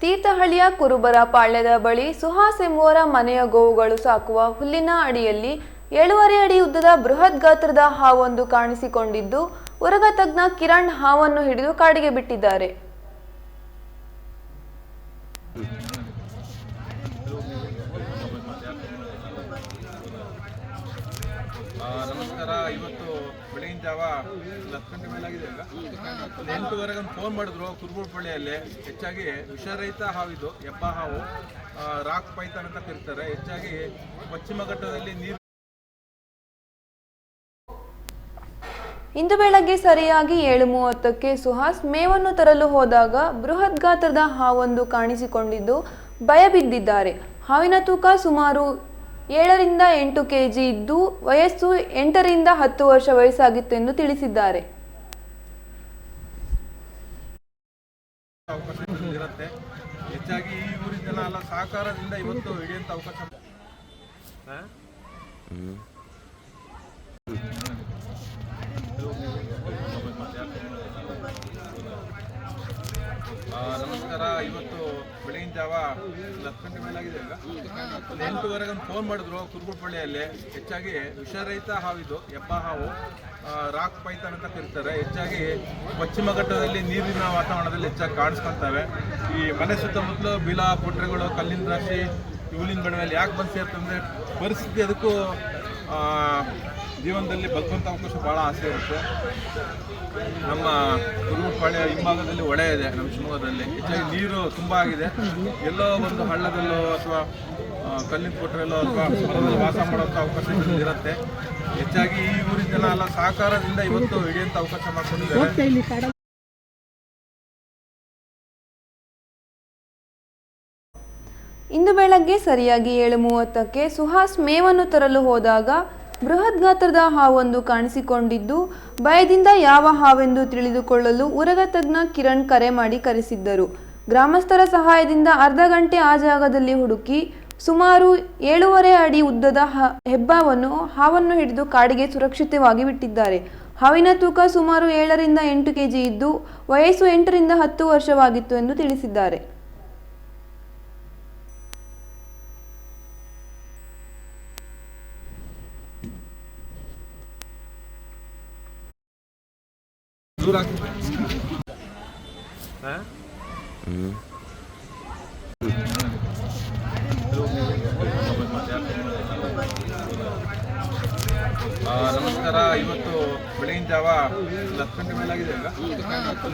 ತೀರ್ಥಹಳ್ಳಿಯ ಕುರುಬರ ಪಾಳ್ಯದ ಬಳಿ ಸುಹಾಸ್ ಎಂಬುವರ ಮನೆಯ ಗೋವುಗಳು ಸಾಕುವ ಹುಲ್ಲಿನ ಅಡಿಯಲ್ಲಿ ಏಳುವರೆ ಅಡಿ ಉದ್ದದ ಬೃಹತ್ ಗಾತ್ರದ ಹಾವೊಂದು ಕಾಣಿಸಿಕೊಂಡಿದ್ದು, ಉರಗ ತಜ್ಞ ಕಿರಣ್ ಹಾವನ್ನು ಹಿಡಿದು ಕಾಡಿಗೆ ಬಿಟ್ಟಿದ್ದಾರೆ. ನಮಸ್ಕಾರ. ಇವತ್ತು ಬೆಳಗಿನ ಜಾವ ಹತ್ತು ಗಂಟೆ ಮೇಲಾಗಿದೆ ಒಂದು ಎಂಟೂವರೆಗೆ ಒಂದು ಫೋನ್ ಮಾಡಿದ್ರು ಕುರುಬುಳ್ಪಳ್ಳಿಯಲ್ಲಿ ಹೆಚ್ಚಾಗಿ ವಿಷರಹಿತ ಹಾವಿದು ಎಬ್ಬ ಹಾವು. ರಾಕ್ ಪೈಥಾನ್ ಅಂತ ಕರೀತಾರೆ. ಹೆಚ್ಚಾಗಿ ಪಶ್ಚಿಮ ಘಟ್ಟದಲ್ಲಿ ನೀರು ಇಂದು ಬೆಳಗ್ಗೆ ಸರಿಯಾಗಿ ಏಳು ಮೂವತ್ತಕ್ಕೆ ಸುಹಾಸ್ ಮೇವನ್ನು ತರಲು ಹೋದಾಗ ಬೃಹತ್ ಗಾತ್ರದ ಹಾವೊಂದು ಕಾಣಿಸಿಕೊಂಡಿದ್ದು ಭಯ ಬಿದ್ದಿದ್ದಾರೆ ಹಾವಿನ ತೂಕ ಸುಮಾರು ಏಳರಿಂದ ಎಂಟು ಕೆಜಿ ಇದ್ದು ವಯಸ್ಸು ಎಂಟರಿಂದ ಹತ್ತು ವರ್ಷ ವಯಸ್ಸಾಗಿತ್ತೆಂದು ತಿಳಿಸಿದ್ದಾರೆ. ಅವಕಾಶ ಇರುತ್ತೆ. ಹೆಚ್ಚಾಗಿ ಈ ಊರಿನ ಜನ ಎಲ್ಲ ಸಹಕಾರದಿಂದ ಇವತ್ತು ಹಿಡಿಯಂತ ಅವಕಾಶ. ಹಾ? ನಮಸ್ಕಾರ ಇವತ್ತು ಬೆಳಗಿನ ಜಾವ ಹತ್ತು ಗಂಟೆ ಮೇಲಾಗಿದೆ ಈಗ. ಎಂಟೂವರೆಗೆ ಒಂದು ಫೋನ್ ಮಾಡಿದ್ರು ಕುರುಗುಪಳ್ಳಿಯಲ್ಲಿ ಹೆಚ್ಚಾಗಿ ವಿಷರಹಿತ ಹಾವಿದು ಎಬ್ಬ ಹಾವು. ರಾಕ್ ಪೈಥಾನ್ ಅಂತ ಕರೀತಾರೆ. ಹೆಚ್ಚಾಗಿ ಪಶ್ಚಿಮ ಘಟ್ಟದಲ್ಲಿ ನೀರಿನ ವಾತಾವರಣದಲ್ಲಿ ಹೆಚ್ಚಾಗಿ ಕಾಣಿಸ್ಕೊಳ್ತವೆ. ಈ ಮನೆ ಸುತ್ತಮುತ್ತಲು ಬಿಲ ಪುಟ್ರೆಗಳು ಕಲ್ಲಿನ ರಾಶಿ ಹುಲ್ಲಿನ ಬಡವೆಯಲ್ಲಿ ಯಾಕೆ ಬಂದು ಸೇರ್ತಂದ್ರೆ ಪರಿಸ್ಥಿತಿ ಅದಕ್ಕೂ ಆ, ಜೀವನದಲ್ಲಿ ಬದುಕುವಂಥ ಅವಕಾಶ ಭಾಳ ಆಸೆ ಇರುತ್ತೆ. ನಮ್ಮ ಕುರುಬುಪಾಳ್ಯ ಹಿಂಭಾಗದಲ್ಲಿ ಹೊಳೆ ಇದೆ ನಮ್ಮ ಶಿವಮೊಗ್ಗದಲ್ಲಿ. ಹೆಚ್ಚಾಗಿ ನೀರು ತುಂಬ ಆಗಿದೆ. ಎಲ್ಲೋ ಒಂದು ಹಳ್ಳದಲ್ಲೋ ಅಥವಾ ಕಲ್ಲಿನ ಕೊಟ್ಟರೆಲ್ಲೋ ಅಥವಾ ಮರದಲ್ಲಿ ವಾಸ ಮಾಡೋಂಥ ಅವಕಾಶ ಇರುತ್ತೆ. ಹೆಚ್ಚಾಗಿ ಈ ಊರಿನ ಜನ ಸಹಕಾರದಿಂದ ಇವತ್ತು ಹಿಡಿಯುವಂಥ ಅವಕಾಶ ಮಾಡಿಕೊಂಡಿದ್ದಾರೆ. ಇಂದು ಬೆಳಗ್ಗೆ ಸರಿಯಾಗಿ ಏಳು ಮೂವತ್ತಕ್ಕೆ ಸುಹಾಸ್ ಮೇವನ್ನು ತರಲು ಹೋದಾಗ ಬೃಹತ್ ಗಾತ್ರದ ಹಾವೊಂದು ಕಾಣಿಸಿಕೊಂಡಿದ್ದು, ಭಯದಿಂದ ಯಾವ ಹಾವೆಂದು ತಿಳಿದುಕೊಳ್ಳಲು ಉರಗ ತಜ್ಞ ಕಿರಣ್ ಕರೆ ಮಾಡಿ ಕರೆಸಿದ್ದರು. ಗ್ರಾಮಸ್ಥರ ಸಹಾಯದಿಂದ ಅರ್ಧ ಗಂಟೆ ಆ ಜಾಗದಲ್ಲಿ ಹುಡುಕಿ, ಸುಮಾರು ಏಳೂವರೆ ಅಡಿ ಉದ್ದದ ಹೆಬ್ಬಾವನ್ನು, ಹಾವನ್ನು ಹಿಡಿದು ಕಾಡಿಗೆ ಸುರಕ್ಷಿತವಾಗಿ ಬಿಟ್ಟಿದ್ದಾರೆ. ಹಾವಿನ ತೂಕ ಸುಮಾರು ಏಳರಿಂದ ಎಂಟು ಕೆಜಿ ಇದ್ದು, ವಯಸ್ಸು ಎಂಟರಿಂದ ಹತ್ತು ವರ್ಷವಾಗಿತ್ತು ಎಂದು ತಿಳಿಸಿದ್ದಾರೆ. ನಮಸ್ಕಾರ. ಇವತ್ತು ಬೆಳಗಿನ ಜಾವ ಹತ್ತು ಗಂಟೆ ಮೇಲಾಗಿದೆ ಈಗ.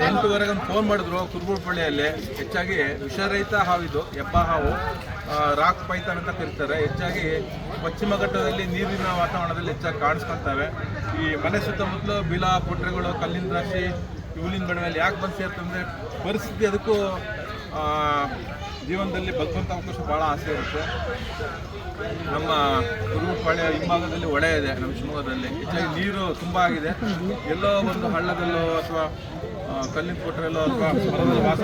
ಎಂಟೂವರೆಗೆ ಒಂದು ಫೋನ್ ಮಾಡಿದ್ರು ಕುರುಬುಳ್ಪಳ್ಳಿಯಲ್ಲಿ ಹೆಚ್ಚಾಗಿ ವಿಷರಹಿತ ಹಾವಿದು ಎಬ್ಬ ಹಾವು. ರಾಕ್ ಪೈತಾನ್ ಅಂತ ಕರೀತಾರೆ. ಹೆಚ್ಚಾಗಿ ಪಶ್ಚಿಮ ಘಟ್ಟದಲ್ಲಿ ನೀರಿನ ವಾತಾವರಣದಲ್ಲಿ ಹೆಚ್ಚಾಗಿ ಕಾಣಿಸ್ಕೊಳ್ತವೆ. ಈ ಮನೆ ಸುತ್ತಮುತ್ತಲು ಬಿಲ ಪೊಟ್ರೆಗಳು, ಕಲ್ಲಿನ ರಾಶಿ, ಇವಲಿನ ಮೇಲೆ ಯಾಕೆ ಬಂದು ಸೇರ್ತಂದರೆ ಪರಿಸ್ಥಿತಿ ಅದಕ್ಕೂ ಜೀವನದಲ್ಲಿ ಬದುಕುವಂಥ ಅವಕಾಶ ಭಾಳ ಆಸೆ ಇರುತ್ತೆ. ನಮ್ಮ ಕುರುಪಾಳ್ಯ ಹಿಂಭಾಗದಲ್ಲಿ ಒಳೆ ಇದೆ ನಮ್ಮ ಶಿವಮೊಗ್ಗದಲ್ಲಿ. ಹೆಚ್ಚಾಗಿ ನೀರು ತುಂಬ ಆಗಿದೆ. ಎಲ್ಲೋ ಒಂದು ಹಳ್ಳದಲ್ಲೋ ಅಥವಾ ಕಲ್ಲಿನ ಕೊಟ್ಟರೆಲ್ಲೋ ಅಥವಾ ಮರದಲ್ಲಿ ವಾಸ